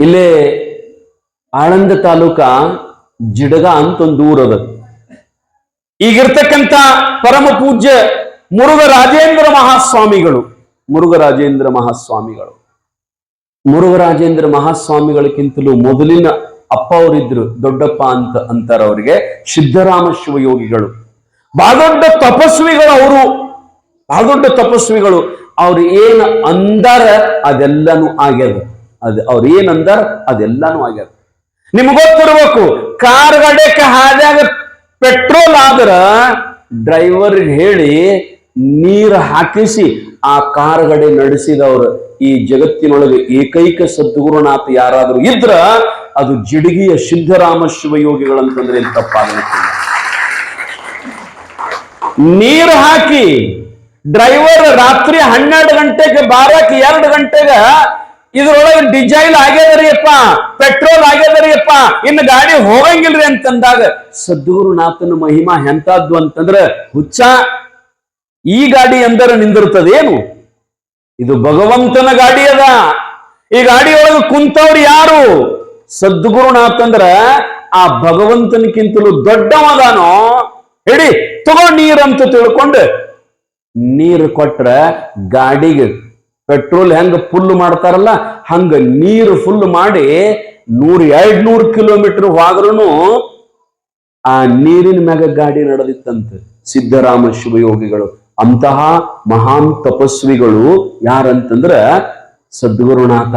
ಇಲ್ಲೇ ಆಳಂದ ತಾಲೂಕ ಜಿಡಗ ಅಂತ ಒಂದು ಊರದ ಈಗಿರ್ತಕ್ಕಂಥ ಪರಮ ಪೂಜ್ಯ ಮುರುಘ ರಾಜೇಂದ್ರ ಮಹಾಸ್ವಾಮಿಗಳು. ಮುರುಘ ರಾಜೇಂದ್ರ ಮಹಾಸ್ವಾಮಿಗಳು. ಮುರುಘರಾಜೇಂದ್ರ ಮಹಾಸ್ವಾಮಿಗಳಕ್ಕಿಂತಲೂ ಮೊದಲಿನ ಅಪ್ಪ ಅವರಿದ್ರು, ದೊಡ್ಡಪ್ಪ ಅಂತ ಅಂತಾರ ಅವರಿಗೆ ಸಿದ್ದರಾಮ ಶಿವಯೋಗಿಗಳು. ಬಹಳ ದೊಡ್ಡ ತಪಸ್ವಿಗಳು ಅವರು. ಬಹಳ ದೊಡ್ಡ ತಪಸ್ವಿಗಳು. ಅವ್ರು ಏನು ಅಂದಾರ ಅದೆಲ್ಲನೂ ಆಗ್ಯದ. ಅದ್ ಅವ್ರು ಏನ್ ಅಂದಾರ ಅದೆಲ್ಲಾನು ಆಗ್ಯದ. ನಿಮ್ಗೆ ಗೊತ್ತಿರ್ಬೇಕು, ಕಾರ್ ಗಡೆಕ ಹಾದ್ಯಾಗ ಪೆಟ್ರೋಲ್ ಆದ್ರ ಡ್ರೈವರ್ ಹೇಳಿ ನೀರು ಹಾಕಿಸಿ ಆ ಕಾರ್ ಗಡೆ ನಡೆಸಿದವರು ಈ ಜಗತ್ತಿನೊಳಗೆ ಏಕೈಕ ಸದ್ಗುರುನಾಥ ಯಾರಾದ್ರೂ ಇದ್ರ ಅದು ಜಿಡಗಿಯ ಸಿದ್ಧರಾಮ ಶಿವಯೋಗಿಗಳಂತಂದ್ರೆ ತಪ್ಪಾಗುತ್ತೆ ನೀರು ಹಾಕಿ ಡ್ರೈವರ್ ರಾತ್ರಿ ಹನ್ನೆರಡು ಗಂಟೆಗೆ, ಬಾರಕ್ಕೆ ಎರಡು ಗಂಟೆಗೆ ಇದ್ರೊಳಗೆ ಡಿಸೈಲ್ ಆಗ್ಯದರಿಯಪ್ಪ ಪೆಟ್ರೋಲ್ ಆಗ್ಯದರಿಯಪ್ಪ ಇನ್ನು ಗಾಡಿ ಹೋಗಂಗಿಲ್ರಿ ಅಂತಂದಾಗ ಸದ್ಗುರುನಾಥನ ಮಹಿಮಾ ಎಂತದ್ದು ಅಂತಂದ್ರೆ ಹುಚ್ಚ ಈ ಗಾಡಿ ಎಂದರೆ ನಿಂದಿರುತ್ತದೇನು ಇದು ಭಗವಂತನ ಗಾಡಿ ಅದ. ಈ ಗಾಡಿಯೊಳಗೆ ಕುಂತವ್ರು ಯಾರು? ಸದ್ಗುರುನಾಥ್ ಅಂದ್ರೆ ಆ ಭಗವಂತನಕ್ಕಿಂತಲೂ ದೊಡ್ಡವದಾನೋ ಹೇಳಿ ತಗೋ ನೀರಂತ ತಿಳ್ಕೊಂಡು ನೀರು ಕೊಟ್ರ ಗಾಡಿಗೆ ಪೆಟ್ರೋಲ್ ಹೆಂಗ ಫುಲ್ ಮಾಡ್ತಾರಲ್ಲ, ಹಂಗ ನೀರು ಫುಲ್ ಮಾಡಿ ನೂರ್ ಎರಡ್ ನೂರ್ ಕಿಲೋಮೀಟರ್ ಹೋದ್ರೂ ಆ ನೀರಿನ ಮ್ಯಾಗ ಗಾಡಿ ನಡೆದಿತ್ತಂತೆ ಸಿದ್ದರಾಮ ಶಿವಯೋಗಿಗಳು. ಅಂತಹ ಮಹಾನ್ ತಪಸ್ವಿಗಳು ಯಾರಂತಂದ್ರ ಸದ್ಗುರುನಾಥ.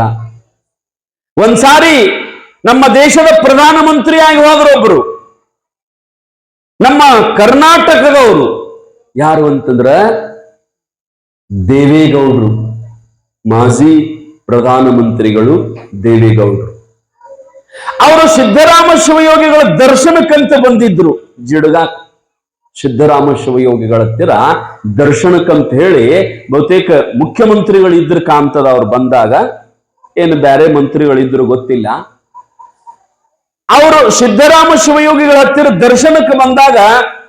ಒಂದ್ಸಾರಿ ನಮ್ಮ ದೇಶದ ಪ್ರಧಾನಮಂತ್ರಿಯಾಗಿ ಹೋದ್ರು ಒಬ್ಬರು ನಮ್ಮ ಕರ್ನಾಟಕದವರು ಯಾರು ಅಂತಂದ್ರ ದೇವೇಗೌಡರು. ಮಾಜಿ ಪ್ರಧಾನಮಂತ್ರಿಗಳು ದೇವೇಗೌಡರು. ಅವರು ಸಿದ್ದರಾಮ ಶಿವಯೋಗಿಗಳ ದರ್ಶನಕ್ಕಂತ ಬಂದಿದ್ರು. ಜಿಡಗ ಸಿದ್ದರಾಮ ಶಿವಯೋಗಿಗಳ ಹತ್ತಿರ ದರ್ಶನಕ್ಕಂತ ಹೇಳಿ ಬಹುತೇಕ ಮುಖ್ಯಮಂತ್ರಿಗಳಿದ್ರು ಕಾಣ್ತದ ಅವ್ರು ಬಂದಾಗ ಏನು ಬೇರೆ ಮಂತ್ರಿಗಳಿದ್ರು ಗೊತ್ತಿಲ್ಲ. ಅವರು ಸಿದ್ದರಾಮ ಶಿವಯೋಗಿಗಳ ಹತ್ತಿರ ದರ್ಶನಕ್ಕೆ ಬಂದಾಗ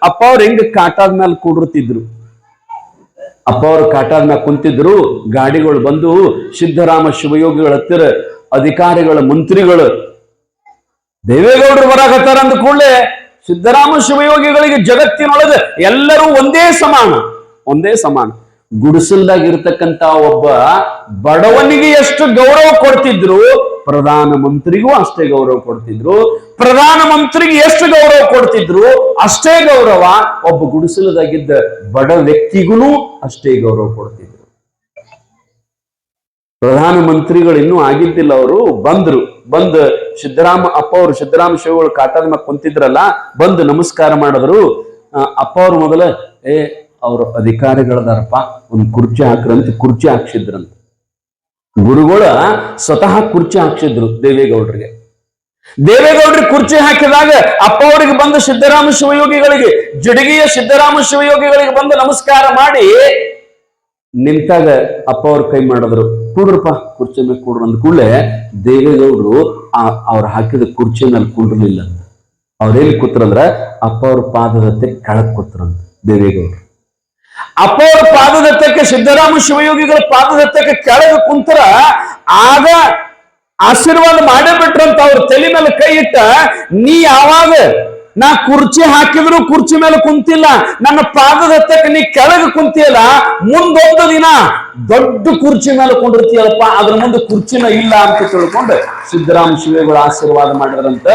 ಅಪ್ಪ ಅವ್ರು ಹೆಂಗ ಕಾಟಾದ ಮೇಲೆ ಕೂಡಿರ್ತಿದ್ರು. ಅಪ್ಪ ಅವರು ಮ್ಯಾಗ ಕುಂತಿದ್ರು, ಗಾಡಿಗಳು ಬಂದು ಸಿದ್ದರಾಮ ಶಿವಯೋಗಿಗಳ ಹತ್ತಿರ ಅಧಿಕಾರಿಗಳ ಮಂತ್ರಿಗಳು, ದೇವೇಗೌಡರು ಬರಾಕತ್ತಾರ ಅಂದ ಕೂಡಲೇ ಸಿದ್ದರಾಮ ಶಿವಯೋಗಿಗಳಿಗೆ ಜಗತ್ತಿನೊಳಗೆ ಎಲ್ಲರೂ ಒಂದೇ ಸಮಾನ ಒಂದೇ ಸಮಾನ. ಗುಡಿಸಲ್ದಾಗ ಇರ್ತಕ್ಕಂತ ಒಬ್ಬ ಬಡವನಿಗೆ ಎಷ್ಟು ಗೌರವ ಕೊಡ್ತಿದ್ರು, ಪ್ರಧಾನ ಮಂತ್ರಿಗೂ ಅಷ್ಟೇ ಗೌರವ ಕೊಡ್ತಿದ್ರು. ಪ್ರಧಾನ ಮಂತ್ರಿಗೆ ಎಷ್ಟು ಗೌರವ ಕೊಡ್ತಿದ್ರು, ಅಷ್ಟೇ ಗೌರವ ಒಬ್ಬ ಗುಡಿಸಲದಾಗಿದ್ದ ಬಡ ವ್ಯಕ್ತಿಗೂ ಅಷ್ಟೇ ಗೌರವ ಕೊಡ್ತಿದ್ರು. ಪ್ರಧಾನ ಮಂತ್ರಿಗಳು ಇನ್ನೂ ಆಗಿದ್ದಿಲ್ಲ ಅವರು, ಬಂದ್ರು. ಬಂದ್ ಸಿದ್ದರಾಮ, ಅಪ್ಪ ಅವರು ಸಿದ್ದರಾಮ ಶಿವಗಳು ಕಾಟದ ಮಕ್ ಕುಂತಿದ್ರಲ್ಲ, ಬಂದು ನಮಸ್ಕಾರ ಮಾಡಿದ್ರು. ಅಪ್ಪ ಅವ್ರು ಮೊದಲ, ಏ, ಅವ್ರ ಅಧಿಕಾರಿಗಳದಾರಪ್ಪ, ಒಂದು ಕುರ್ಚಿ ಹಾಕ್ರಂತ, ಕುರ್ಚಿ ಹಾಕ್ಸಿದ್ರಂತ. ಗುರುಗಳ ಸ್ವತಃ ಕುರ್ಚಿ ಹಾಕ್ಸಿದ್ರು ದೇವೇಗೌಡರಿಗೆ. ದೇವೇಗೌಡರಿಗೆ ಕುರ್ಚಿ ಹಾಕಿದಾಗ ಅಪ್ಪ ಅವರಿಗೆ ಬಂದ ಸಿದ್ದರಾಮ ಶಿವಯೋಗಿಗಳಿಗೆ, ಜಡಗಿಯ ಸಿದ್ದರಾಮ ಶಿವಯೋಗಿಗಳಿಗೆ ಬಂದು ನಮಸ್ಕಾರ ಮಾಡಿ ನಿಂತಾಗ ಅಪ್ಪ ಅವ್ರ ಕೈ ಮಾಡಿದ್ರು. ಕೂಡ್ರಪ್ಪ, ಕುರ್ಚಿ ಮೇಲೆ ಕೂಡ್ರು ಅಂದ ಕೂಡಲೇ ದೇವೇಗೌಡರು ಆ ಅವ್ರು ಹಾಕಿದ ಕುರ್ಚಿ ಮೇಲೆ ಕೂಡ್ರಲಿಲ್ಲ ಅಂತ ಅವ್ರೇನ್ ಕೂತ್ರಂದ್ರ? ಅಪ್ಪ ಅವ್ರ ಪಾದದತ್ತೆ ಕೆಳಗ್ ಕೂತ್ರಂತ ದೇವೇಗೌಡರು. ಅಪ್ಪ ಅವ್ರ ಪಾದದತ್ತಕ್ಕೆ ಸಿದ್ದರಾಮ ಶಿವಯೋಗಿಗಳ ಪಾದದತ್ತಕ್ಕೆ ಕೆಳಗೆ ಕುಂತರ ಆಗ ಆಶೀರ್ವಾದ ಮಾಡೇ ಬಿಟ್ರಂತ ಅವ್ರ ತಲೆ ಮೇಲೆ ಕೈ ಇಟ್ಟ, ನೀ ಯಾವಾಗ ನಾ ಕುರ್ಚಿ ಹಾಕಿದ್ರು ಕುರ್ಚಿ ಮೇಲೆ ಕುಂತಿಲ್ಲ, ನನ್ನ ಪಾದದ ಹತ್ತಕ್ಕೆ ನೀ ಕೆಳಗೆ ಕುಂತಿಯಲ್ಲ ಮುಂದೊಂದು ದಿನ ದೊಡ್ಡ ಕುರ್ಚಿ ಮೇಲೆ ಕೊಂಡಿರ್ತೀಯಲ್ಲಪ್ಪ, ಅದ್ರ ಮುಂದೆ ಕುರ್ಚಿನ ಇಲ್ಲ ಅಂತ ತಿಳ್ಕೊಂಡು ಸಿದ್ದರಾಮ ಶಿವಗಳು ಆಶೀರ್ವಾದ ಮಾಡಿದ್ರಂತ.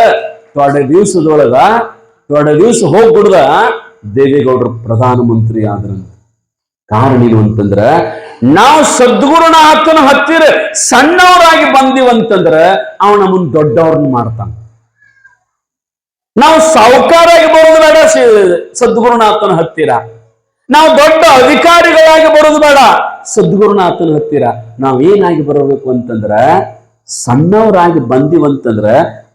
ತೊಡೆ ದಿವಸದೊಳಗ, ತೊಡೆ ದಿವಸ ಹೋಗ್ಬಿಡ್ದ ದೇವೇಗೌಡರು ಪ್ರಧಾನಮಂತ್ರಿ ಆದ್ರಂತ. ಕಾರಣ ಏನು ಅಂತಂದ್ರ, ನಾವು ಸದ್ಗುರುನಾಥನ ಹತ್ತಿರ ಸಣ್ಣವರಾಗಿ ಬಂದಿವಂತಂದ್ರ ಅವ ನಮ್ಮನ್ನ ದೊಡ್ಡವ್ರನ್ನ ಮಾಡ್ತಾನ. ನಾವು ಸಾವುಕಾರಾಗಿ ಬರೋದು ಬೇಡ ಸದ್ಗುರುನಾಥನ ಹತ್ತಿರ. ನಾವು ದೊಡ್ಡ ಅಧಿಕಾರಿಗಳಾಗಿ ಬರೋದು ಬೇಡ ಸದ್ಗುರುನಾಥನ ಹತ್ತಿರ. ನಾವು ಏನಾಗಿ ಬರಬೇಕು ಅಂತಂದ್ರ, ಸಣ್ಣವರಾಗಿ ಬಂದಿವಂತಂದ್ರ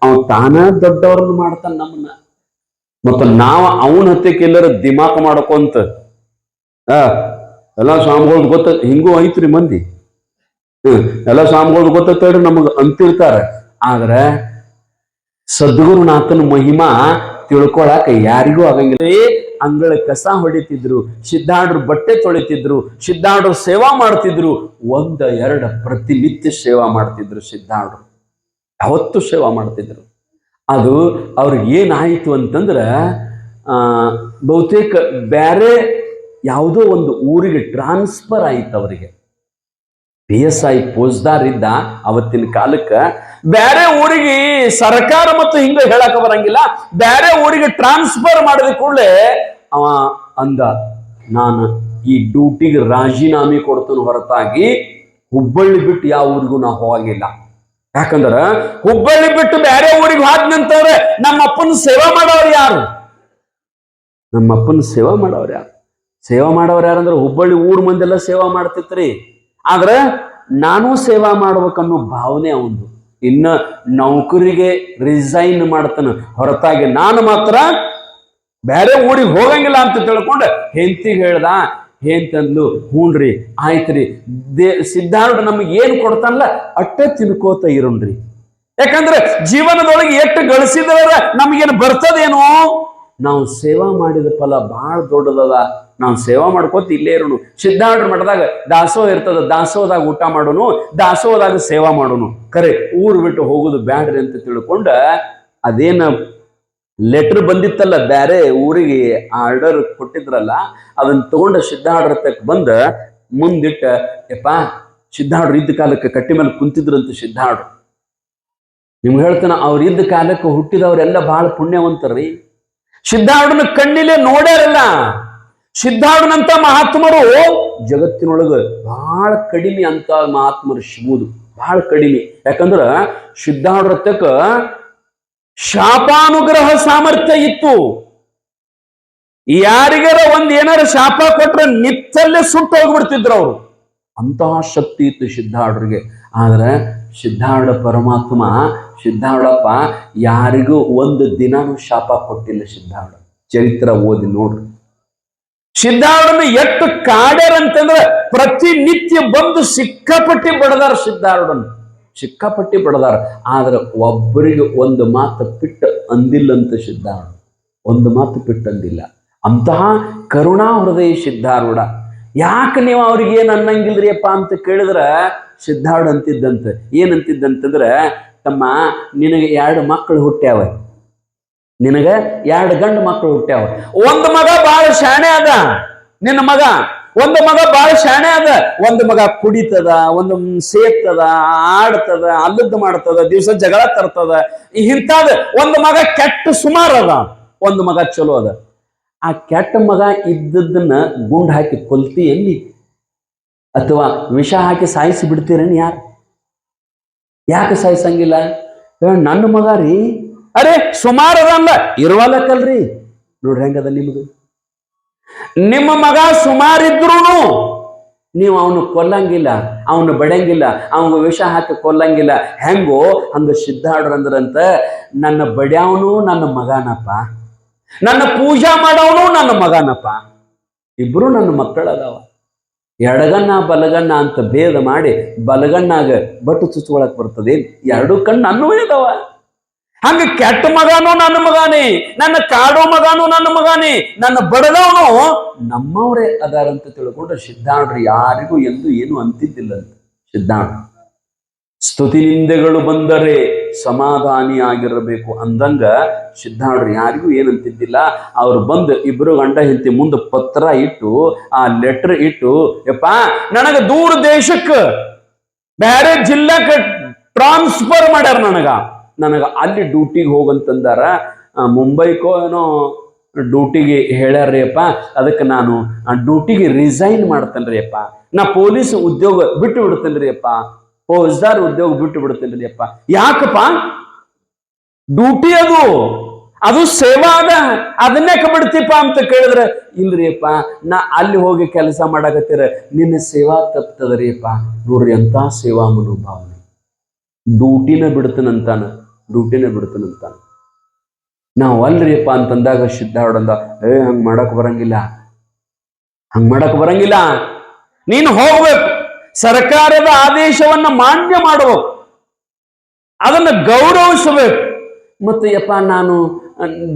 ಅವ ತಾನ ದೊಡ್ಡವ್ರನ್ನ ಮಾಡ್ತಾನ ನಮ್ಮನ್ನ. ಮತ್ತ ನಾವು ಅವನ ದಿಮಾಕ ದಿಮಾಕ್ ಮಾಡ್ಕೊಂತ, ಆ ಎಲ್ಲ ಸ್ವಾಮಿಗಳ್ದು ಗೊತ್ತ, ಹಿಂಗೂ ಐತ್ರಿ ಮಂದಿ. ಹ್ಮ್ ಎಲ್ಲ ಸ್ವಾಮಿಗಳ್ದು ಗೊತ್ತೇಳ್ರಿ ನಮಗ್ ಅಂತಿರ್ತಾರ. ಆದ್ರೆ ಸದ್ಗುರುನಾಥನ ಮಹಿಮಾ ತಿಳ್ಕೊಳಕ ಯಾರಿಗೂ ಆಗಂಗಿಲ್ಲ. ಅಂಗಳ ಕಸ ಹೊಡಿತಿದ್ರು, ಸಿದ್ಧಾಡ್ರು ಬಟ್ಟೆ ತೊಳಿತಿದ್ರು, ಸಿದ್ಧಾಡ್ರು ಸೇವಾ ಮಾಡ್ತಿದ್ರು, ಒಂದ ಎರಡು ಪ್ರತಿನಿತ್ಯ ಸೇವಾ ಮಾಡ್ತಿದ್ರು ಸಿದ್ಧಾಡ್ರು. ಯಾವತ್ತು ಸೇವಾ ಮಾಡ್ತಿದ್ರು. ಅದು ಅವ್ರಿಗೆ ಏನಾಯಿತು ಅಂತಂದ್ರೆ ಬಹುತೇಕ ಬೇರೆ ಯಾವುದೋ ಒಂದು ಊರಿಗೆ ಟ್ರಾನ್ಸ್ಫರ್ ಆಯಿತು ಅವರಿಗೆ. ಪಿ ಎಸ್ ಐ ಇದ್ದ ಅವತ್ತಿನ ಕಾಲಕ್ಕೆ ಬೇರೆ ಊರಿಗೆ ಸರ್ಕಾರ ಮತ್ತು ಹಿಂಗೆ ಹೇಳಕ ಬರಂಗಿಲ್ಲ. ಬೇರೆ ಊರಿಗೆ ಟ್ರಾನ್ಸ್ಫರ್ ಮಾಡಿದ ಕೂಡಲೇ ಅವ ಅಂದ, ನಾನು ಈ ಡ್ಯೂಟಿಗೆ ರಾಜೀನಾಮೆ ಕೊಡ್ತಾನೆ ಹೊರತಾಗಿ ಹುಬ್ಬಳ್ಳಿ ಬಿಟ್ಟು ಯಾವ ಊರಿಗೂ ನಾ ಹೋಗಿಲ್ಲ ಯಾಕಂದ್ರ ಹುಬ್ಬಳ್ಳಿ ಬಿಟ್ಟು ಬೇರೆ ಊರಿಗೆ ಹಾದ್ ನಂತರ ನಮ್ಮ ಅಪ್ಪನ ಸೇವಾ ಮಾಡೋರು ಯಾರು? ನಮ್ಮ ಅಪ್ಪನ ಸೇವಾ ಮಾಡೋರು ಯಾರು? ಸೇವಾ ಮಾಡೋರು ಯಾರಂದ್ರೆ ಹುಬ್ಬಳ್ಳಿ ಊರ್ ಮಂದೆಲ್ಲ ಸೇವಾ ಮಾಡ್ತಿತ್ರಿ. ಆದ್ರೆ ನಾನು ಸೇವಾ ಮಾಡ್ಬೇಕನ್ನೋ ಭಾವನೆ ಅವಂದು. ಇನ್ನ ನೌಕರಿಗೆ ರಿಸೈನ್ ಮಾಡ್ತಾನ. ಹೊರತಾಗಿ ನಾನು ಮಾತ್ರ ಬೇರೆ ಊರಿಗೆ ಹೋಗಂಗಿಲ್ಲ ಅಂತ ತಿಳ್ಕೊಂಡು ಹೆಂತಿಗೆ ಹೇಳ್ದ ಹೇಂತಂದ್ಲು ಹೂನ್ರಿ, ಆಯ್ತ್ರಿ. ದೇ ಸಿದ್ಧಾರ್ಥ ನಮಗೆ ಏನು ಕೊಡ್ತಾನಲ್ಲ ಅಟ್ಟ ತಿನ್ಕೋತ ಇರೋಣ್ರಿ. ಯಾಕಂದ್ರೆ ಜೀವನದೊಳಗೆ ಎಷ್ಟು ಗಳಿಸಿದ್ರ ನಮಗೇನು ಬರ್ತದೇನೋ? ನಾವು ಸೇವಾ ಮಾಡಿದ ಫಲ ಬಹಳ ದೊಡ್ಡದದ. ನಾವು ಸೇವಾ ಮಾಡ್ಕೋತ ಇಲ್ಲೇ ಇರೋನು. ಸಿದ್ಧಾರ್ಥ ಮಠದಾಗ ದಾಸೋಹ ಇರ್ತದ, ದಾಸೋಹದಾಗ ಊಟ ಮಾಡೋನು, ದಾಸೋಹದಾಗ ಸೇವಾ ಮಾಡೋನು. ಕರೆ ಊರು ಬಿಟ್ಟು ಹೋಗುದು ಬ್ಯಾಡ್ರಿ ಅಂತ ತಿಳ್ಕೊಂಡ ಅದೇನ ಲೆಟರ್ ಬಂದಿತ್ತಲ್ಲ ಬೇರೆ ಊರಿಗೆ ಆರ್ಡರ್ ಕೊಟ್ಟಿದ್ರಲ್ಲ ಅದನ್ನ ತಗೊಂಡ ತಕ್ಕ ಬಂದ, ಮುಂದಿಟ್ಟ, ಯಪ್ಪ, ಸಿದ್ಧಾರ್ಥ ಇದ್ದ ಕಾಲಕ್ಕೆ ಕಟ್ಟಿ ಮೇಲೆ ಕುಂತಿದ್ರಂತ ಸಿದ್ಧಾರ್ಡ್ರು ನಿಮ್ಗೆ ಹೇಳ್ತಾನ, ಅವ್ರ ಇದ್ದ ಕಾಲಕ್ಕೆ ಹುಟ್ಟಿದವರೆಲ್ಲ ಬಹಳ ಪುಣ್ಯವಂತರ್ರಿ ಸಿದ್ಧಾರ್ಢನ ಕಣ್ಣಿಲೆ ನೋಡ್ಯಾರಲ್ಲ. ಸಿದ್ಧಾರ್ಢನಂತ ಮಹಾತ್ಮರು ಜಗತ್ತಿನೊಳಗೆ ಬಹಳ ಕಡಿಮೆ ಅಂತ ಮಹಾತ್ಮರು ಸಿಗುವುದು ಬಹಳ ಕಡಿಮೆ. ಯಾಕಂದ್ರ ಸಿದ್ಧಾರ್ಥಕ್ಕ ಶಾಪಾನುಗ್ರಹ ಸಾಮರ್ಥ್ಯ ಇತ್ತು. ಯಾರಿಗಾರ ಒಂದ್ ಏನಾರ ಶಾಪ ಕೊಟ್ರೆ ನಿತ್ತಲ್ಲೇ ಸುಟ್ಟು ಹೋಗ್ಬಿಡ್ತಿದ್ರು ಅವರು. ಅಂತಹ ಶಕ್ತಿ ಇತ್ತು ಸಿದ್ಧಾರ್ಡ್ರಿಗೆ ಆದ್ರೆ ಸಿದ್ಧಾರ್ಡ ಪರಮಾತ್ಮ ಸಿದ್ಧಾರ್ಡಪ್ಪ ಯಾರಿಗೂ ಒಂದು ದಿನಾನು ಶಾಪ ಕೊಟ್ಟಿಲ್ಲ ಸಿದ್ಧಾರ್ಡ ಚರಿತ್ರ ಓದಿ ನೋಡ್ರಿ. ಸಿದ್ಧಾರ್ಢನ ಎಷ್ಟು ಕಾಡ್ಯಾರ ಅಂತಂದ್ರೆ ಪ್ರತಿನಿತ್ಯ ಬಂದು ಸಿಕ್ಕಾಪಟ್ಟಿ ಬಡದಾರ ಸಿದ್ಧಾರೂಢನ್. ಸಿಕ್ಕಾಪಟ್ಟಿ ಬಡದಾರ. ಆದ್ರೆ ಒಬ್ಬರಿಗೆ ಒಂದು ಮಾತು ಪಿಟ್ಟ ಅಂದಿಲ್ಲಂತ ಸಿದ್ಧಾರೂಢ ಒಂದು ಮಾತು ಪಿಟ್ಟ ಅಂದಿಲ್ಲ. ಅಂತಹ ಕರುಣಾ ಹೃದಯ ಸಿದ್ಧಾರೂಢ. ಯಾಕೆ ನೀವು ಅವ್ರಿಗೆ ಏನು ಅನ್ನಂಗಿಲ್ರಿಯಪ್ಪ ಅಂತ ಕೇಳಿದ್ರ ಸಿದ್ಧಾರೂಢ ಅಂತಿದ್ದಂತೆ. ಏನಂತಿದ್ದಂತಂದ್ರೆ, ತಮ್ಮ ನಿನಗೆ ಎರಡು ಮಕ್ಕಳು ಹುಟ್ಟ್ಯಾವ. ನಿನಗ ಎರಡು ಗಂಡು ಮಕ್ಕಳು ಹುಟ್ಟ್ಯಾವ. ಒಂದು ಮಗ ಬಾಳ ಶಾಣೆ ಅದ, ನಿನ್ನ ಮಗ. ಒಂದು ಮಗ ಬಾಳ ಶಾಣೆ ಅದ, ಒಂದು ಮಗ ಕುಡಿತದ, ಒಂದು ಸೇರ್ತದ ಆಡ್ತದ, ಅಲ್ಲದ್ದು ಮಾಡ್ತದ, ದಿವಸ ಜಗಳ ತರ್ತದ. ಇಂಥದ ಒಂದು ಮಗ ಕೆಟ್ಟ ಸುಮಾರು ಅದ, ಒಂದು ಮಗ ಚಲೋ ಅದ. ಆ ಕೆಟ್ಟ ಮಗ ಇದ್ದದ್ದನ್ನ ಗುಂಡ್ ಹಾಕಿ ಕೊಲ್ತಿ ಎಲ್ಲಿ? ಅಥವಾ ವಿಷ ಹಾಕಿ ಸಾಯಿಸಿ ಬಿಡ್ತೀರೇನು ಯಾರು? ಯಾಕೆ ಸಾಯಿಸಂಗಿಲ್ಲ? ನನ್ನ ಮಗ ರೀ ಅರೆ, ಸುಮಾರು ಅದಲ್ಲ ಇರುವಲ್ಲಕ್ಕಲ್ರಿ ನೋಡ್ರಿ ಹೆಂಗದ ನಿಮ್ದು. ನಿಮ್ಮ ಮಗ ಸುಮಾರಿದ್ರು ನೀವು ಅವನು ಕೊಲ್ಲಂಗಿಲ್ಲ, ಅವನು ಬಡಂಗಿಲ್ಲ ಅವನಿಗೆ ವಿಷ ಹಾಕಿ ಕೊಲ್ಲಂಗಿಲ್ಲ. ಹೆಂಗೋ ಹಂಗ ಸಿದ್ಧಾಡ್ರಂದ್ರಂತ ನನ್ನ ಬಡ್ಯಾವನು ನನ್ನ ಮಗನಪ್ಪ. ನನ್ನ ಪೂಜಾ ಮಾಡವನು ನನ್ನ ಮಗನಪ್ಪ. ಇಬ್ರು ನನ್ನ ಮಕ್ಕಳದಾವ. ಎಡಗಣ್ಣ, ಬಲಗಣ್ಣ ಅಂತ ಭೇದ ಮಾಡಿ ಬಲಗಣ್ಣಾಗ ಬಟ್ಟು ಚುಚ್ಕೊಳಕ್ ಬರ್ತದೆ ಎರಡು ಕಣ್ಣು ನನ್ನವೇ ಇದಾವ ಹಂಗ ಕೆಟ್ಟ ಮಗನೂ ನನ್ನ ಮಗನೇ, ನನ್ನ ಕಾಡೋ ಮಗನೂ ನನ್ನ ಮಗನೇ, ನನ್ನ ಬಡದವನು ನಮ್ಮವರೇ ಅದಾರಂತ ತಿಳ್ಕೊಂಡ್ರೆ ಸಿದ್ಧಾಂಡ್ರು ಯಾರಿಗೂ ಎಂದು ಏನು ಅಂತಿದ್ದಿಲ್ಲ ಅಂತ. ಸಿದ್ಧಾಂಡ್ರು ಸ್ತುತಿ ನಿಂದೆಗಳು ಬಂದರೆ ಸಮಾಧಾನಿಯಾಗಿರಬೇಕು ಅಂದಂಗ ಸಿದ್ಧಾಂಡ್ರು ಯಾರಿಗೂ ಏನಂತಿದ್ದಿಲ್ಲ ಅವ್ರು ಬಂದು ಇಬ್ರು ಗಂಡ ಹೆಂಡತಿ ಮುಂದೆ ಪತ್ರ ಇಟ್ಟು, ಆ ಲೆಟರ್ ಇಟ್ಟು, ಯಪ್ಪ, ನನಗ ದೂರ ದೇಶಕ್ಕೆ ಬೇರೆ ಜಿಲ್ಲಾಕ್ಕೆ ಟ್ರಾನ್ಸ್ಫರ್ ಮಾಡ್ಯಾರ ನನಗ. ನನಗ ಅಲ್ಲಿ ಡ್ಯೂಟಿಗೆ ಹೋಗಂತಂದಾರ ಮುಂಬೈಕೋ ಏನೋ ಡ್ಯೂಟಿಗೆ ಹೇಳ್ಯಾರ್ರಿಯಪ್ಪ, ಅದಕ್ಕೆ ನಾನು ಡ್ಯೂಟಿಗೆ ರಿಸೈನ್ ಮಾಡ್ತೇನ್ರಿಯಪ್ಪ. ನಾ ಪೊಲೀಸ್ ಉದ್ಯೋಗ ಬಿಟ್ಟು ಬಿಡ್ತೇನ್ರಿಯಪ್ಪ. ಫೌಜ್ದಾರ್ ಉದ್ಯೋಗ ಬಿಟ್ಟು ಬಿಡ್ತೇನ್ರಿಯಪ್ಪ. ಯಾಕಪ್ಪ? ಡ್ಯೂಟಿ ಅದು. ಅದು ಸೇವಾ ಅದ. ಅದನ್ನೇ ಬಿಡ್ತೀಪ ಅಂತ ಕೇಳಿದ್ರೆ ಇಲ್ರಿ ಅಪ್ಪ ನಾ ಅಲ್ಲಿ ಹೋಗಿ ಕೆಲಸ ಮಾಡಾಕತ್ತೀರ, ನಿನ್ನ ಸೇವಾ ತಪ್ತದ್ರಿಯಪ್ಪ. ನೋಡ್ರಿ ಅಂತ ಸೇವಾ ಮನೋಭಾವನೆ. ಡ್ಯೂಟಿನ ಬಿಡ್ತಾನಂತಾನ. ಡ್ಯೂಟಿನ ಬಿಡ್ತಾನಂತ ನಾವು ಅಲ್ರಿಯಪ್ಪ ಅಂತಂದಾಗ ಸಿದ್ಧಾರ್ಥ ಅಂದ ಏ, ಹಂಗ್ ಮಾಡಕ್ ಬರಂಗಿಲ್ಲ. ಹಂಗ್ ಮಾಡಕ್ ಬರಂಗಿಲ್ಲ. ನೀನು ಹೋಗ್ಬೇಕು. ಸರ್ಕಾರದ ಆದೇಶವನ್ನ ಮಾನ್ಯ ಮಾಡಬೇಕು ಅದನ್ನ ಗೌರವಿಸಬೇಕು. ಮತ್ತೆ ಯಪ್ಪ ನಾನು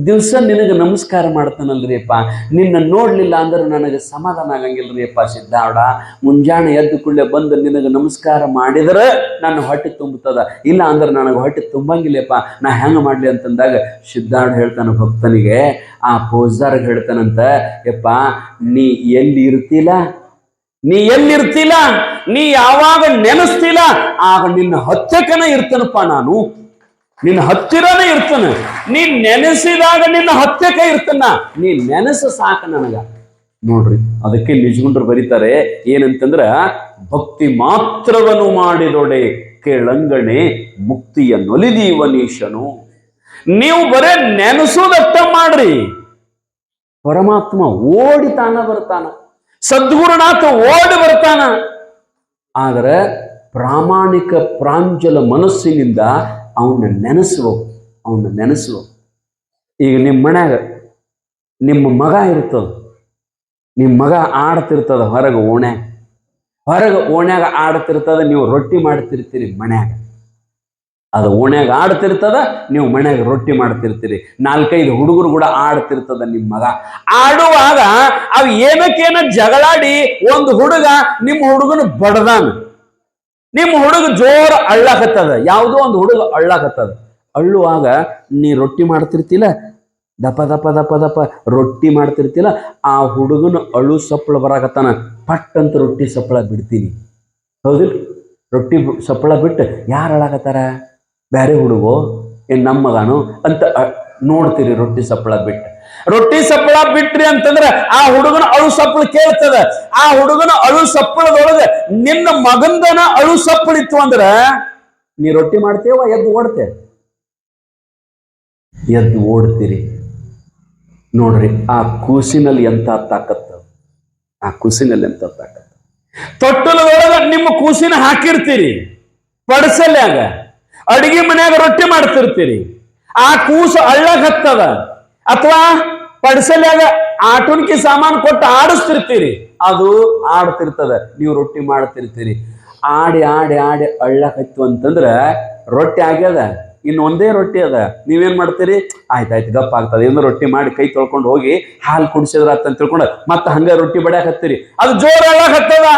ದಿವಸ ನಿನಗೆ ನಮಸ್ಕಾರ ಮಾಡ್ತಾನಲ್ರಿಯಪ್ಪ. ನಿನ್ನ ನೋಡಲಿಲ್ಲ ಅಂದ್ರೆ ನನಗೆ ಸಮಾಧಾನ ಆಗಂಗಿಲ್ರಿ ಅಪ್ಪ ಸಿದ್ಧಾವಡ ಮುಂಜಾನೆ ಎದ್ದು ಕೂಡಲೇ ಬಂದು ನಿನಗೆ ನಮಸ್ಕಾರ ಮಾಡಿದ್ರೆ ನನ್ನ ಹೊಟ್ಟೆ ತುಂಬುತ್ತದ. ಇಲ್ಲ ಅಂದ್ರೆ ನನಗೆ ಹೊಟ್ಟೆ ತುಂಬಂಗಿಲ್ಲಪ್ಪ. ನಾ ಹೆಂಗೆ ಮಾಡಲಿ ಅಂತಂದಾಗ ಸಿದ್ಧಾರ್ಥ ಹೇಳ್ತಾನೆ ಭಕ್ತನಿಗೆ. ಆ ಪೋಸ್ದಾರ್ಗೆ ಹೇಳ್ತಾನಂತ, ಯಪ್ಪ, ನೀ ಎಲ್ಲಿ ಇರ್ತಿಲ್ಲ ನೀ ಎಲ್ಲಿರ್ತಿಲ್ಲ ನೀ ಯಾವಾಗ ನೆನೆಸ್ತಿಲ್ಲ ಆಗ ನಿನ್ನ ಹತ್ತಕನ ಇರ್ತನಪ್ಪ ನಾನು. ನಿನ್ನ ಹತ್ತಿರನೇ ಇರ್ತಾನೆ. ನೀ ನೆನೆಸಿದಾಗ ನಿನ್ನ ಹತ್ತಿರಕ್ಕೆ ಇರ್ತನ. ನೀ ನೆನೆಸ ಸಾಕ ನನಗ. ನೋಡ್ರಿ, ಅದಕ್ಕೆ ನಿಜಗುಂಡ್ರು ಬರೀತಾರೆ, ಏನಂತಂದ್ರ, ಭಕ್ತಿ ಮಾತ್ರವನ್ನು ಮಾಡಿದೊಡೆ ಕೆಳಂಗಣೆ, ಮುಕ್ತಿಯ ನೊಲಿದೀವನೀಶನು. ನೀವು ಬರೇ ನೆನೆಸೋದಷ್ಟ ಮಾಡ್ರಿ. ಪರಮಾತ್ಮ ಓಡಿ ತಾನ ಬರ್ತಾನ. ಸದ್ಗುರುನಾಥ ಓಡಿ ಬರ್ತಾನ. ಆದರೆ ಪ್ರಾಮಾಣಿಕ ಪ್ರಾಂಜಲ ಮನಸ್ಸಿನಿಂದ ಅವನ್ನ ನೆನೆಸುವ ಅವನ್ನ ನೆನೆಸುವ ಈಗ ನಿಮ್ಮ ಮನ್ಯಾಗ ನಿಮ್ಮ ಮಗ ಇರ್ತದ ನಿಮ್ಮ ಮಗ ಆಡ್ತಿರ್ತದ ಹೊರಗೆ ಓಣ್ಯಾಗ ಹೊರಗೆ ಓಣ್ಯಾಗ ಆಡ್ತಿರ್ತದ ನೀವು ರೊಟ್ಟಿ ಮಾಡ್ತಿರ್ತೀರಿ ಮನ್ಯಾಗ ಅದು ಓಣ್ಯಾಗ ಆಡ್ತಿರ್ತದ ನೀವು ಮನ್ಯಾಗ ರೊಟ್ಟಿ ಮಾಡ್ತಿರ್ತೀರಿ ನಾಲ್ಕೈದು ಹುಡುಗರು ಕೂಡ ಆಡ್ತಿರ್ತದ ನಿಮ್ಮ ಮಗ ಆಡುವಾಗ ಅವ್ ಏನಕ್ಕೇನ ಜಗಳಾಡಿ ಒಂದು ಹುಡುಗ ನಿಮ್ಮ ಹುಡುಗನ ಬಡದಾನ ನಿಮ್ಮ ಹುಡುಗ ಜೋರ ಅಳ್ಳಾಕತ್ತದ. ಯಾವುದೋ ಒಂದು ಹುಡುಗ ಅಳ್ಳಾಕತ್ತದ. ಅಳ್ಳುವಾಗ, ನೀ ರೊಟ್ಟಿ ಮಾಡ್ತಿರ್ತಿಲ್ಲ? ದಪ ದಪ ದಪ ದಪ ರೊಟ್ಟಿ ಮಾಡ್ತಿರ್ತಿಲ್ಲ? ಆ ಹುಡುಗನ ಅಳು ಸಪ್ಪಳ ಬರಾಕತ್ತಾನ. ಪಟ್ ಅಂತ ರೊಟ್ಟಿ ಸಪ್ಪಳ ಬಿಡ್ತೀನಿ. ಹೌದಿಲ್ಲ? ರೊಟ್ಟಿ ಸಪ್ಪಳ ಬಿಟ್ಟು ಯಾರು ಅಳಾಕತ್ತಾರ ಬೇರೆ ಹುಡುಗೋ? ಏನು ನಮ್ಮ ಅಂತ ನೋಡ್ತೀರಿ ರೊಟ್ಟಿ ಸಪ್ಪಳ ಬಿಟ್ಟು. ರೊಟ್ಟಿ ಸಪ್ಪಳ ಬಿಟ್ರಿ ಅಂತಂದ್ರೆ ಆ ಹುಡುಗನ ಅಳು ಸಪ್ಪಳ ಕೇಳ್ತದ. ಆ ಹುಡುಗನ ಅಳು ಸಪ್ಪಳದೊಳಗೆ ನಿನ್ನ ಮಗಂದನ ಅಳು ಸಪ್ಪಳಿತ್ತು ಅಂದ್ರ ನೀ ರೊಟ್ಟಿ ಮಾಡ್ತೇವ ಎದ್ದು ಓಡ್ತೆ. ಎದ್ದು ಓಡ್ತೀರಿ. ನೋಡ್ರಿ, ಆ ಕೂಸಿನಲ್ಲಿ ಎಂತ ತಾಕತ್ತ? ಆ ಕೂಸಿನಲ್ಲಿ ಎಂತ ತಾಕತ್ತ? ತೊಟ್ಟಲದೊಳಗ ನಿಮ್ಮ ಕೂಸಿನ ಹಾಕಿರ್ತೀರಿ. ಪಡಸಲ್ಯಾಗ, ಅಡಿಗೆ ಮನ್ಯಾಗ ರೊಟ್ಟಿ ಮಾಡ್ತಿರ್ತೀರಿ. ಆ ಕೂಸು ಅಳ್ಳಾಗ ಹತ್ತದ. ಅಥವಾ ಪಡಿಸಲ್ಯಾಗ ಆಟೋನ್ಕಿ ಸಾಮಾನು ಕೊಟ್ಟು ಆಡಿಸ್ತಿರ್ತೀರಿ? ಅದು ಆಡ್ತಿರ್ತದ. ನೀವು ರೊಟ್ಟಿ ಮಾಡ್ತಿರ್ತೀರಿ. ಆಡಿ ಆಡಿ ಆಡಿ ಅಳ್ಳಾಗ ಹತ್ತು ಅಂತಂದ್ರ ರೊಟ್ಟಿ ಆಗ್ಯದ. ಇನ್ನು ಒಂದೇ ರೊಟ್ಟಿ ಅದ. ನೀವೇನ್ ಮಾಡ್ತೀರಿ? ಆಯ್ತಾಯ್ತು ಗಪ್ಪ ಆಗ್ತದೆ. ಏನು ರೊಟ್ಟಿ ಮಾಡಿ ಕೈ ತೊಳ್ಕೊಂಡು ಹೋಗಿ ಹಾಲು ಕುಡಿಸಿದ್ರ ಅಂತ ತಿಳ್ಕೊಂಡು ಮತ್ತೆ ಹಂಗ ರೊಟ್ಟಿ ಬಡ್ಯಾಕ ಹತ್ತೀರಿ. ಅದು ಜೋರ್ ಹತ್ತದ.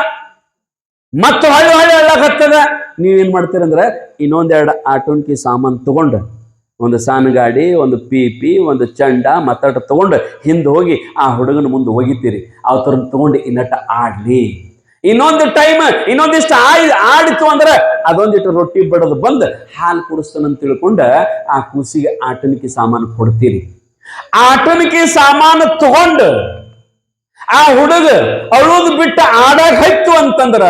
ಮತ್ತೆ ಹೊಳ್ಳಿ ಹೊಳ್ಳಿ ಅಳ್ಳಕ್ ಹತ್ತದ. ನೀವೇನ್ ಮಾಡ್ತೀರಂದ್ರೆ ಇನ್ನೊಂದೆರಡು ಆಟೋನ್ಕಿ ಸಾಮಾನು ತಗೊಂಡು ಒಂದು ಸಾನುಗಾಡಿ, ಒಂದು ಪೀಪಿ ಒಂದು ಚಂಡ ಮತ್ತಟ ತಗೊಂಡು ಹಿಂದೆ ಹೋಗಿ ಆ ಹುಡುಗನ ಮುಂದೆ ಒಗಿತೀರಿ ಅವತರ ತಗೊಂಡು ಇನ್ನಟ ಆಡ್ಲಿ. ಇನ್ನೊಂದು ಟೈಮ್ ಇನ್ನೊಂದಿಷ್ಟು ಆಯ್, ಆಡಿತು ಅಂದ್ರೆ ಅದೊಂದಿಟ್ಟು ರೊಟ್ಟಿ ಬಡದು ಬಂದು ಹಾಲು ಕುಡಿಸ್ತಾನಂತ ತಿಳ್ಕೊಂಡು ಆ ಕೂಸಿಗೆ ಆಟನಿಕೆ ಸಾಮಾನು ಕೊಡ್ತೀರಿ ಆಟನಿಕೆ ಸಾಮಾನು ತಗೊಂಡು ಆ ಹುಡುಗ ಅಳುದು ಬಿಟ್ಟು ಆಡಾಗ ಹತ್ತು ಅಂತಂದ್ರ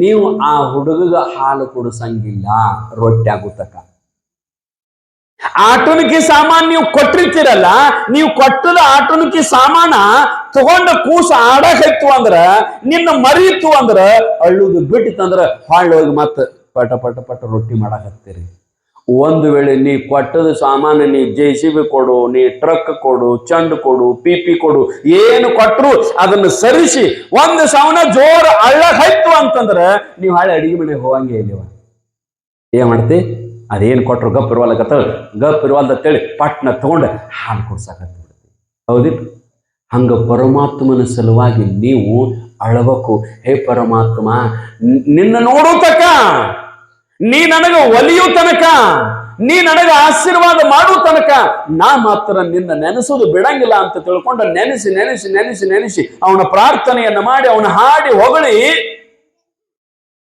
ನೀವು ಆ ಹುಡುಗಗ ಹಾಲು ಕೊಡಿಸಂಗಿಲ್ಲ, ರೊಟ್ಟಿ ಆಗುತ್ತಕ ಆಟೋನಿಕಿ ಸಾಮಾನ್ ನೀವು ಕೊಟ್ಟಿರ್ತೀರಲ್ಲ, ನೀವು ಕೊಟ್ಟದ ಆಟೋನಿಕಿ ಸಾಮಾನ ತಗೊಂಡ ಕೂಸ ಆಡಾಕೈತು ಅಂದ್ರ, ನಿನ್ನ ಮರಿತು ಅಂದ್ರ, ಅಳ್ಳುದು ಬಿಟ್ಟಿತ್ತಂದ್ರ ಹಾಳೋಗಿ ಮತ್ತೆ ಪಟ ಪಟ ಪಟ ರೊಟ್ಟಿ ಮಾಡಾಕತ್ತೀರಿ ಒಂದು ವೇಳೆ ನೀ ಕೊಟ್ಟದ ಸಾಮಾನು ನೀ ಜೆ ಸಿ ಬಿ ಕೊಡು, ನೀ ಟ್ರಕ್ ಕೊಡು, ಚಂಡ್ ಕೊಡು, ಪಿ ಪಿ ಕೊಡು, ಏನು ಕೊಟ್ರು ಅದನ್ನು ಸರಿಸಿ ಒಂದು ಸಾವನ ಜೋರ ಅಳ್ಳಕ್ ಹೈತು ಅಂತಂದ್ರ, ನೀವು ಹಾಳೆ ಅಡಿಗೆ ಮನೆಗೆ ಹೋಗಂಗೆ ಇಲ್ಲಿವ. ಏನ್ ಮಾಡ್ತಿ? ಅದೇನು ಕೊಟ್ಟರು ಗಪ್ ಇರುವಲ್ಲಕತ್ತ ಗಪ್ ಇರುವಲ್ಲ ಅಂತೇಳಿ ಪಟ್ನ ತಗೊಂಡು ಹಾಲು ಕೊಡ್ಸಕತ್ತ ಹೌದಿಲ್ಲ ಹಂಗೆ ಪರಮಾತ್ಮನ ಸಲುವಾಗಿ ನೀವು ಅಳಬೇಕು ಹೇ ಪರಮಾತ್ಮ, ನಿನ್ನ ನೋಡೋ ತಕ ನೀ ನನಗ ಒಲಿಯು ತನಕ, ನೀ ನನಗ ಆಶೀರ್ವಾದ ಮಾಡು ತನಕ ನಾ ಮಾತ್ರ ನಿನ್ನ ನೆನೆಸೋದು ಬಿಡಂಗಿಲ್ಲ ಅಂತ ತಿಳ್ಕೊಂಡು ನೆನೆಸಿ ನೆನೆಸಿ ನೆನೆಸಿ ನೆನೆಸಿ ಅವನ ಪ್ರಾರ್ಥನೆಯನ್ನ ಮಾಡಿ ಅವನ ಹಾಡಿ ಹೊಗಳಿ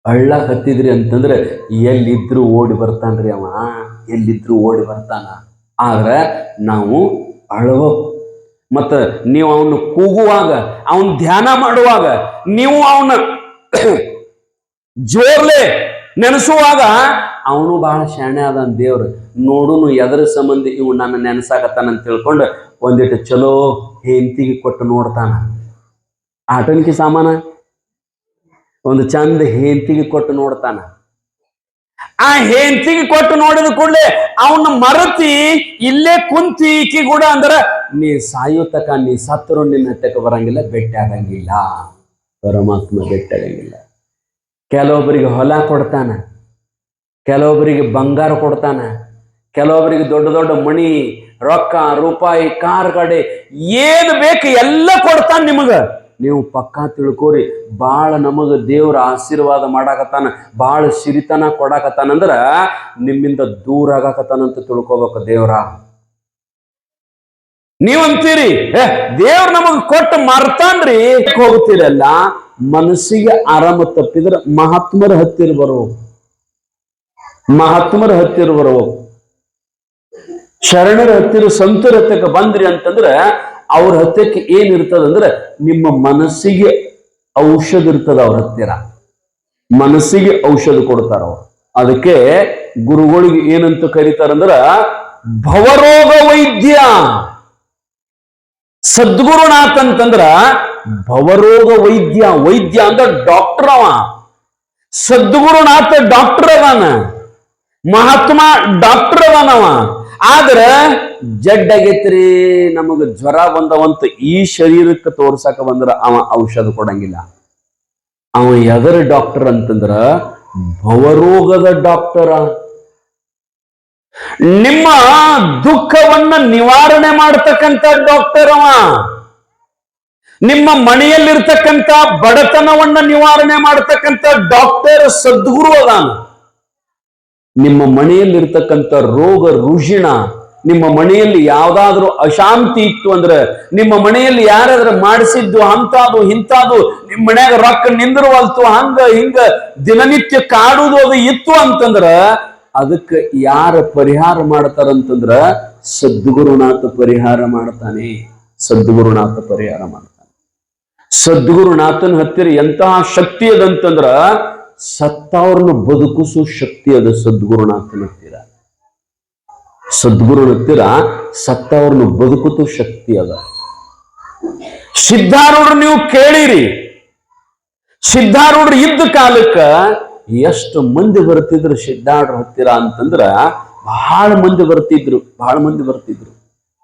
ಹಳ್ಳ ಹತ್ತಿದ್ರಿ ಅಂತಂದ್ರೆ ಎಲ್ಲಿದ್ರು ಓಡಿ ಬರ್ತಾನ್ರಿ ಅವ. ಎಲ್ಲಿದ್ರು ಓಡಿ ಬರ್ತಾನ. ಆದ್ರೆ ನಾವು ಅಳವ. ಮತ್ತು ನೀವು ಅವನು ಕೂಗುವಾಗ, ಅವನ್ ಧ್ಯಾನ ಮಾಡುವಾಗ, ನೀವು ಅವನ ಜೋರ್ಲೆ ನೆನೆಸುವಾಗ ಅವನು ಬಹಳ ಶಾಣೆ ಆದ ದೇವ್ರು. ನೋಡುನು ಎದರ ಸಂಬಂಧಿ ಇವು ನನ್ನ ನೆನೆಸಾಕತ್ತಾನ ಅಂತ ತಿಳ್ಕೊಂಡು ಒಂದಿಟ್ಟು ಚಲೋ ಹೆಂತಿಗೆ ಕೊಟ್ಟು ನೋಡ್ತಾನ. ಆಟನ್ಕಿ ಸಾಮಾನ. ಒಂದು ಚಂದ ಹೆಂತಿಗೆ ಕೊಟ್ಟು ನೋಡ್ತಾನ. ಆ ಹೆಂತಿಗೆ ಕೊಟ್ಟು ನೋಡಿದ ಕೂಡಲೇ ಅವನ ಮರತಿ ಇಲ್ಲೇ ಕುಂತಿ ಈಕಿ ಕೂಡ ಅಂದ್ರ, ನೀ ಸಾಯುತಕ ನೀ ಸತ್ತರು ನಿನ್ನ ಹತ್ತಕ್ಕೆ ಬರಂಗಿಲ್ಲ ಭೇಟಿ ಆಗಂಗಿಲ್ಲ ಪರಮಾತ್ಮ ಭೇಟಿ ಆಗಂಗಿಲ್ಲ ಕೆಲವೊಬ್ಬರಿಗೆ ಹೊಲ ಕೊಡ್ತಾನ, ಕೆಲವೊಬ್ಬರಿಗೆ ಬಂಗಾರ ಕೊಡ್ತಾನ, ಕೆಲವೊಬ್ಬರಿಗೆ ದೊಡ್ಡ ದೊಡ್ಡ ಮಣಿ, ರೊಕ್ಕ, ರೂಪಾಯಿ, ಕಾರ್, ಗಾಡಿ, ಏನು ಬೇಕು ಎಲ್ಲ ಕೊಡ್ತಾನೆ ನಿಮಗ. ನೀವು ಪಕ್ಕಾ ತಿಳ್ಕೋರಿ. ಬಾಳ ನಮಗೆ ದೇವ್ರ ಆಶೀರ್ವಾದ ಮಾಡಾಕತ್ತಾನ, ಬಾಳ ಸಿರಿತನ ಕೊಡಾಕತ್ತಾನಂದ್ರ ನಿಮ್ಮಿಂದ ದೂರ ಆಗಾಕತ್ತಾನಂತ ತಿಳ್ಕೊಬೇಕು ದೇವ್ರ. ನೀವಂತೀರಿ, ಏ, ದೇವ್ರ ನಮಗ್ ಕೊಟ್ಟು ಮರ್ತಾನ್ರಿ ಹೋಗ್ತೀರಲ್ಲ ಮನಸ್ಸಿಗೆ ಆರಾಮ ತಪ್ಪಿದ್ರೆ ಮಹಾತ್ಮರ ಹತ್ತಿರ ಬರೋ. ಮಹಾತ್ಮರ ಹತ್ತಿರ ಬರುವ ಶರಣರ ಹತ್ತಿರ ಸಂತರ ಹತ್ತಕ್ಕೆ ಬಂದ್ರಿ ಅಂತಂದ್ರ ಅವ್ರ ಹತ್ತಕ್ಕೆ ಏನ್ ಇರ್ತದಂದ್ರೆ ನಿಮ್ಮ ಮನಸ್ಸಿಗೆ ಔಷಧ ಇರ್ತದ ಅವ್ರ ಹತ್ತಿರ. ಮನಸ್ಸಿಗೆ ಔಷಧ ಕೊಡ್ತಾರ ಅದಕ್ಕೆ ಗುರುಗಳಿಗೆ ಏನಂತ ಕರೀತಾರಂದ್ರ ಭವರೋಗ ವೈದ್ಯ. ಸದ್ಗುರುನಾಥ್ ಅಂತಂದ್ರ ಭವರೋಗ ವೈದ್ಯ ವೈದ್ಯ ಅಂದ್ರ ಡಾಕ್ಟರ್ ಅವ. ಸದ್ಗುರುನಾಥ ಡಾಕ್ಟರ್ ಅವನ ಮಹಾತ್ಮ ಡಾಕ್ಟರ್ ಅದಾನವ. ಆದ್ರ ಜಡ್ ಆಗೈತ್ರಿ, ನಮಗ ಜ್ವರ ಬಂದವಂತ ಈ ಶರೀರಕ್ಕೆ ತೋರ್ಸಾಕ ಬಂದ್ರ ಅವ ಔಷಧ ಕೊಡಂಗಿಲ್ಲ. ಅವ ಎದರ ಡಾಕ್ಟರ್ ಅಂತಂದ್ರ ಭವರೋಗದ ಡಾಕ್ಟರ. ನಿಮ್ಮ ದುಃಖವನ್ನ ನಿವಾರಣೆ ಮಾಡ್ತಕ್ಕಂಥ ಡಾಕ್ಟರ್ ಅವ. ನಿಮ್ಮ ಮನೆಯಲ್ಲಿರ್ತಕ್ಕಂಥ ಬಡತನವನ್ನ ನಿವಾರಣೆ ಮಾಡ್ತಕ್ಕಂಥ ಡಾಕ್ಟರ್ ಸದ್ಗುರು ಅದಾನ. ನಿಮ್ಮ ಮನೆಯಲ್ಲಿರ್ತಕ್ಕಂಥ ರೋಗ ರುಜಿಣ ನಿಮ್ಮ ಮನೆಯಲ್ಲಿ ಯಾವ್ದಾದ್ರೂ ಅಶಾಂತಿ ಇತ್ತು ಅಂದ್ರೆ, ನಿಮ್ಮ ಮನೆಯಲ್ಲಿ ಯಾರಾದ್ರೂ ಮಾಡಿಸಿದ್ದು ಅಂತಾದು ಇಂತಾದು ನಿಮ್ಮ ಮನ್ಯಾಗ ರೊಕ್ಕ ನಿಂದಿರುವಲ್ತು, ಹಂಗ ಹಿಂಗ ದಿನನಿತ್ಯ ಕಾಡುದು ಅದು ಇತ್ತು ಅಂತಂದ್ರ, ಅದಕ್ಕೆ ಯಾರ ಪರಿಹಾರ ಮಾಡ್ತಾರಂತಂದ್ರ ಸದ್ಗುರುನಾಥ ಪರಿಹಾರ ಮಾಡ್ತಾನೆ. ಸದ್ಗುರುನಾಥ ಪರಿಹಾರ ಮಾಡ್ತಾನೆ. ಸದ್ಗುರುನಾಥನ ಹತ್ತಿರ ಎಂತಹ ಶಕ್ತಿ ಅದಂತಂದ್ರ ಸತ್ತವ್ರನ್ನ ಬದುಕಿಸೋ ಶಕ್ತಿ ಅದು ಸದ್ಗುರುನ ಸದ್ಗುರುನ ಹತ್ತಿರ ಸತ್ತವ್ರನ್ನ ಬದುಕಿಸೋ ಶಕ್ತಿ ಅದ. ಸಿದ್ಧಾರೂಢರು ನೀವು ಕೇಳಿರಿ. ಸಿದ್ಧಾರೂಢರು ಇದ್ದ ಕಾಲಕ್ಕ ಎಷ್ಟು ಮಂದಿ ಬರ್ತಿದ್ರು ಸಿದ್ಧಾರೂಢರ ಹತ್ತಿರ ಅಂತಂದ್ರ ಬಹಳ ಮಂದಿ ಬರ್ತಿದ್ರು, ಬಹಳ ಮಂದಿ ಬರ್ತಿದ್ರು.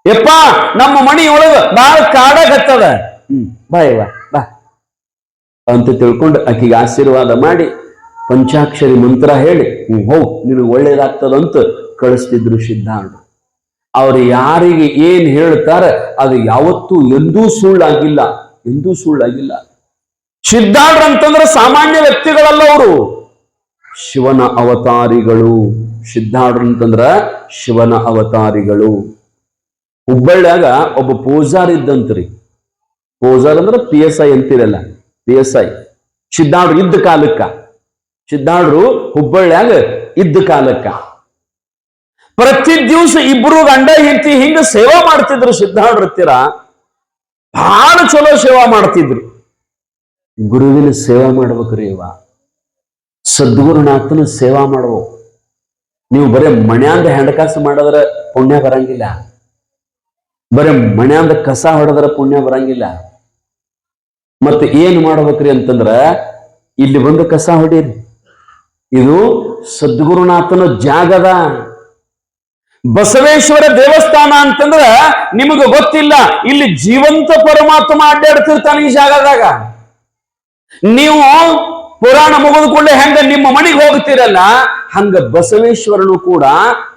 ಯಪ್ಪ, ನಮ್ಮ ಮನಿ ಒಳಗ ಬಹಳ ಕಾಡಾಗತ್ತದ. ಹ್ಮ್ ಬಾಯ್ ಬಾಯ್ ಅಂತ ತಿಳ್ಕೊಂಡು ಆಕೆಗೆ ಆಶೀರ್ವಾದ ಮಾಡಿ ಪಂಚಾಕ್ಷರಿ ಮಂತ್ರ ಹೇಳಿ ಹೋ, ನಿನಗೆ ಒಳ್ಳೇದಾಗ್ತದಂತ ಕಳಿಸ್ತಿದ್ರು ಸಿದ್ಧಾಂತ. ಅವ್ರು ಯಾರಿಗೆ ಏನ್ ಹೇಳ್ತಾರೆ ಅದು ಯಾವತ್ತೂ ಎಂದೂ ಸುಳ್ಳಾಗಿಲ್ಲ ಎಂದೂ ಸುಳ್ಳಾಗಿಲ್ಲ. ಸಿದ್ಧಾರ್ಢ ಅಂತಂದ್ರೆ ಸಾಮಾನ್ಯ ವ್ಯಕ್ತಿಗಳಲ್ಲ ಅವರು. ಶಿವನ ಅವತಾರಿಗಳು. ಸಿದ್ಧಾಡ್ರಂತಂದ್ರ ಶಿವನ ಅವತಾರಿಗಳು. ಹುಬ್ಬಳ್ಳಿಯಾಗ ಒಬ್ಬ ಪೂಜಾರ್ ಇದ್ದಂತ್ರಿ. ಪೂಜಾರ್ ಅಂದ್ರೆ ಪಿ ಎಸ್ ಐ ಅಂತಿರಲ್ಲ. ಐ. ಸಿದ್ಧಾರ್ಢರು ಇದ್ದ ಕಾಲಕ್ಕ. ಸಿದ್ದಾಡ್ರು ಹುಬ್ಬಳ್ಳಿಯಾಗ ಇದ್ದ ಕಾಲಕ್ಕ. ಪ್ರತಿ ದಿವಸ ಇಬ್ರು ಗಂಡ ಹೆಂಡತಿ ಹಿಂಗ ಸೇವಾ ಮಾಡ್ತಿದ್ರು ಸಿದ್ಧಾರ್ಢರ ಹತ್ತಿರ. ಬಹಳ ಚಲೋ ಸೇವಾ ಮಾಡ್ತಿದ್ರು. ಗುರುವಿನ ಸೇವಾ ಮಾಡ್ಬೇಕ್ರಿ ಇವ. ಸದ್ಗುರುನಾಥನ ಸೇವಾ ಮಾಡುವ. ನೀವು ಬರೇ ಮಣ್ಯಾಂದ ಹೆಂಡಕಾಸು ಮಾಡಿದ್ರೆ ಪುಣ್ಯ ಬರಂಗಿಲ್ಲ. ಬರೇ ಮಣ್ಯಾಂದ ಕಸ ಹೊಡೆದ್ರೆ ಪುಣ್ಯ ಬರಂಗಿಲ್ಲ. ಮತ್ತೆ ಏನ್ ಮಾಡ್ಬೇಕ್ರಿ ಅಂತಂದ್ರ, ಇಲ್ಲಿ ಬಂದು ಕಸ ಹೊಡೀರಿ. ಇದು ಸದ್ಗುರುನಾಥನ ಜಾಗದ ಬಸವೇಶ್ವರ ದೇವಸ್ಥಾನ ಅಂತಂದ್ರ ನಿಮಗೆ ಗೊತ್ತಿಲ್ಲ, ಇಲ್ಲಿ ಜೀವಂತ ಪರಮಾತ್ಮ ಅಡ್ಡಾಡ್ತಿರ್ತಾನೆ ಈ ಜಾಗದಾಗ. ನೀವು ಪುರಾಣ ಮುಗಿದುಕೊಂಡೆ ಹೆಂಗ ನಿಮ್ಮ ಮನೆಗೆ ಹೋಗ್ತಿರಲ್ಲ, ಹಂಗ ಬಸವೇಶ್ವರನು ಕೂಡ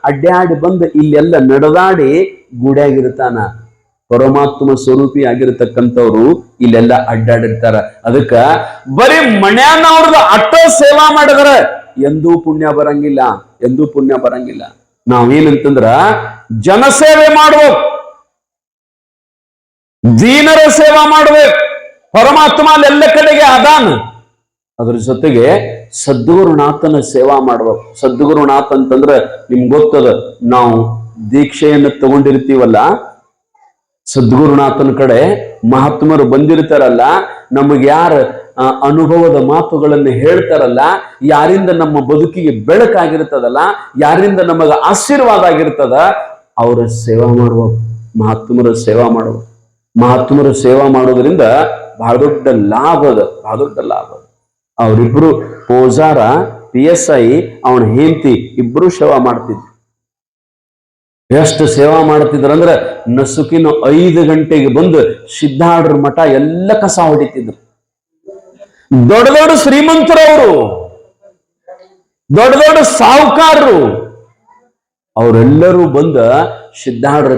ಅಡ್ಡಾಡಿ ಬಂದು ಇಲ್ಲೆಲ್ಲ ನಡೆದಾಡಿ ಗುಡಿಯಾಗಿರ್ತಾನ. ಪರಮಾತ್ಮ ಸ್ವರೂಪಿ ಆಗಿರತಕ್ಕಂಥವ್ರು ಇಲ್ಲೆಲ್ಲ ಅಡ್ಡಾಡಿರ್ತಾರ. ಅದಕ್ಕ ಬರೀ ಮನ್ಯಾನವ್ರದ್ದು ಅಟ್ಟ ಸೇವಾ ಮಾಡಿದ್ರ. ಎಂದೂ ಪುಣ್ಯ ಬರಂಗಿಲ್ಲ, ಎಂದೂ ಪುಣ್ಯ ಬರಂಗಿಲ್ಲ. ನಾವೇನಂತಂದ್ರ ಜನಸೇವೆ ಮಾಡ್ಬೇಕು. ದೀನರ ಸೇವಾ ಮಾಡ್ಬೇಕು. ಪರಮಾತ್ಮ ಅಲ್ಲೆಲ್ಲ ಕಡೆಗೆ ಅದಾನ. ಅದ್ರ ಜೊತೆಗೆ ಸದ್ಗುರುನಾಥನ ಸೇವಾ ಮಾಡ್ಬೇಕು. ಸದ್ಗುರುನಾಥ್ ಅಂತಂದ್ರೆ ನಿಮ್ಗೆ ಗೊತ್ತದ, ನಾವು ದೀಕ್ಷೆಯನ್ನು ತಗೊಂಡಿರ್ತೀವಲ್ಲ ಸದ್ಗುರುನಾಥನ ಕಡೆ ಮಹಾತ್ಮರು ಬಂದಿರ್ತಾರಲ್ಲ, ನಮಗೆ ಯಾರ ಅನುಭವದ ಮಾತುಗಳನ್ನು ಹೇಳ್ತಾರಲ್ಲ, ಯಾರಿಂದ ನಮ್ಮ ಬದುಕಿಗೆ ಬೆಳಕಾಗಿರ್ತದಲ್ಲ, ಯಾರಿಂದ ನಮಗ ಆಶೀರ್ವಾದ ಆಗಿರ್ತದ ಅವರ ಸೇವಾ ಮಾಡುವ, ಮಹಾತ್ಮರ ಸೇವಾ ಮಾಡುವ. ಮಹಾತ್ಮರ ಸೇವಾ ಮಾಡೋದ್ರಿಂದ ಬಹಳ ದೊಡ್ಡ ಲಾಭ ಅದ ಬಹಳ ದೊಡ್ಡ ಲಾಭ ಅವರಿಬ್ರು ಪೋಜಾರ, ಪಿ ಎಸ್ ಐ, ಅವನ ಹೆಂಡತಿ ಇಬ್ರು ಸೇವಾ ಮಾಡ್ತಿದ್ರು. ಎಷ್ಟು ಸೇವಾ ಮಾಡ್ತಿದ್ರು ಅಂದ್ರೆ ನಸುಕಿನ ಐದು ಗಂಟೆಗೆ ಬಂದು ಸಿದ್ಧಾರ್ಢರ ಮಠ ಎಲ್ಲ ಕಸ ಹೊಡಿತಿದ್ರು. ದೊಡ್ಡ ದೊಡ್ಡ ಶ್ರೀಮಂತರವರು, ದೊಡ್ಡ ದೊಡ್ಡ ಸಾಹುಕಾರರು, ಅವರೆಲ್ಲರೂ ಬಂದ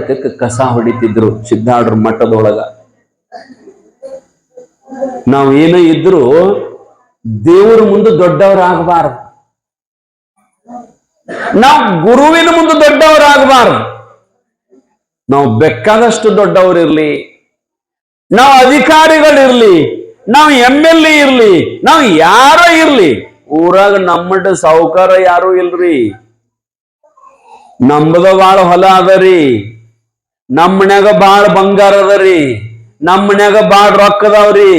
ತೆಕ್ಕ ಕಸ ಹೊಡಿತಿದ್ರು ಸಿದ್ಧಾಡ್ರ ಮಠದೊಳಗ. ನಾವು ಏನೇ ಇದ್ರು ದೇವರ ಮುಂದೆ ದೊಡ್ಡವರಾಗಬಾರದು. ನಾವು ಗುರುವಿನ ಮುಂದೆ ದೊಡ್ಡವರಾಗಬಾರದು ನಾವು ಬೇಕಾದಷ್ಟು ದೊಡ್ಡವರಿರ್ಲಿ, ನಾವು ಅಧಿಕಾರಿಗಳಿರ್ಲಿ, ನಾವು ಎಂ ಎಲ್ ಎ ಇರ್ಲಿ, ನಾವು ಯಾರ ಇರ್ಲಿ, ಊರಾಗ ನಮ್ಮಟ ಸಾಹುಕಾರ ಯಾರು ಇಲ್ರಿ. ನಮ್ಮದ ಬಾಳ ಹೊಲ ಅದರಿ ನಮ್ಮನ್ಯಾಗ ಬಾಳ ಬಂಗಾರ ಅದರಿ ನಮ್ಮನ್ಯಾಗ ಬಾಳ ರೊಕ್ಕ ಅದಾವ್ರಿ,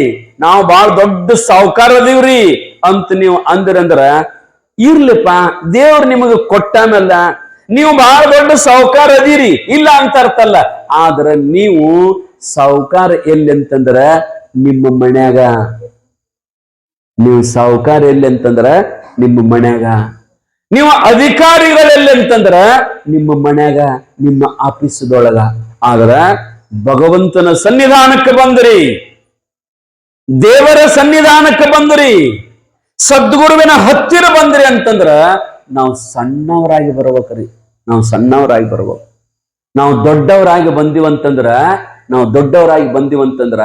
ನಾವು ಬಾಳ ದೊಡ್ಡ ಸಾಹುಕಾರ ಅದೀವ್ರಿ ಅಂತ ನೀವು ಅಂದ್ರಂದ್ರ, ಇರ್ಲಿಪ್ಪ, ದೇವ್ರು ನಿಮಗೆ ಕೊಟ್ಟಾನಲ್ಲ ನೀವು ಬಹಳ ದೊಡ್ಡ ಸಾವುಕಾರ ಅದೀರಿ. ಇಲ್ಲ ಅಂತ ಅರ್ಥ ಅಲ್ಲ. ಆದ್ರ ನೀವು ಸಾವುಕಾರ ಎಲ್ಲಿ ಅಂತಂದ್ರ ನಿಮ್ಮ ಮನ್ಯಾಗ. ನೀವು ಸಾವುಕಾರ ಎಲ್ಲಿ ಅಂತಂದ್ರ ನಿಮ್ಮ ಮನ್ಯಾಗ. ನೀವು ಅಧಿಕಾರಿಗಳೆಲ್ಲಿ ಅಂತಂದ್ರ ನಿಮ್ಮ ಮನ್ಯಾಗ, ನಿಮ್ಮ ಆಫೀಸದೊಳಗ. ಆದ್ರ ಭಗವಂತನ ಸನ್ನಿಧಾನಕ್ಕೆ ಬಂದ್ರಿ. ದೇವರ ಸನ್ನಿಧಾನಕ್ಕೆ ಬಂದ್ರಿ. ಸದ್ಗುರುವಿನ ಹತ್ತಿರ ಬಂದ್ರಿ ಅಂತಂದ್ರ ನಾವು ಸಣ್ಣವರಾಗಿ ಬರ್ಬೇಕ್ರಿ. ನಾವು ಸಣ್ಣವರಾಗಿ ಬರ್ಬೇಕು. ನಾವು ದೊಡ್ಡವರಾಗಿ ಬಂದಿವಂತಂದ್ರ, ನಾವು ದೊಡ್ಡವರಾಗಿ ಬಂದಿವಂತಂದ್ರ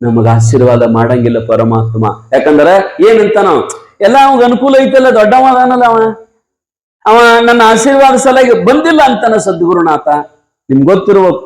ನಮಗ ಆಶೀರ್ವಾದ ಮಾಡಂಗಿಲ್ಲ ಪರಮಾತ್ಮ. ಯಾಕಂದ್ರ ಏನಂತ ನಾವು, ಎಲ್ಲ ಅವಾಗ ಅನುಕೂಲ ಐತಲ್ಲ ದೊಡ್ಡವ ಅವ. ಅವ ನನ್ನ ಆಶೀರ್ವಾದ ಸಲಹೆ ಬಂದಿಲ್ಲ ಅಂತಾನ ಸದ್ಗುರುನಾಥ ನಿಮ್ಗೆ ಗೊತ್ತಿರ್ಬೇಕು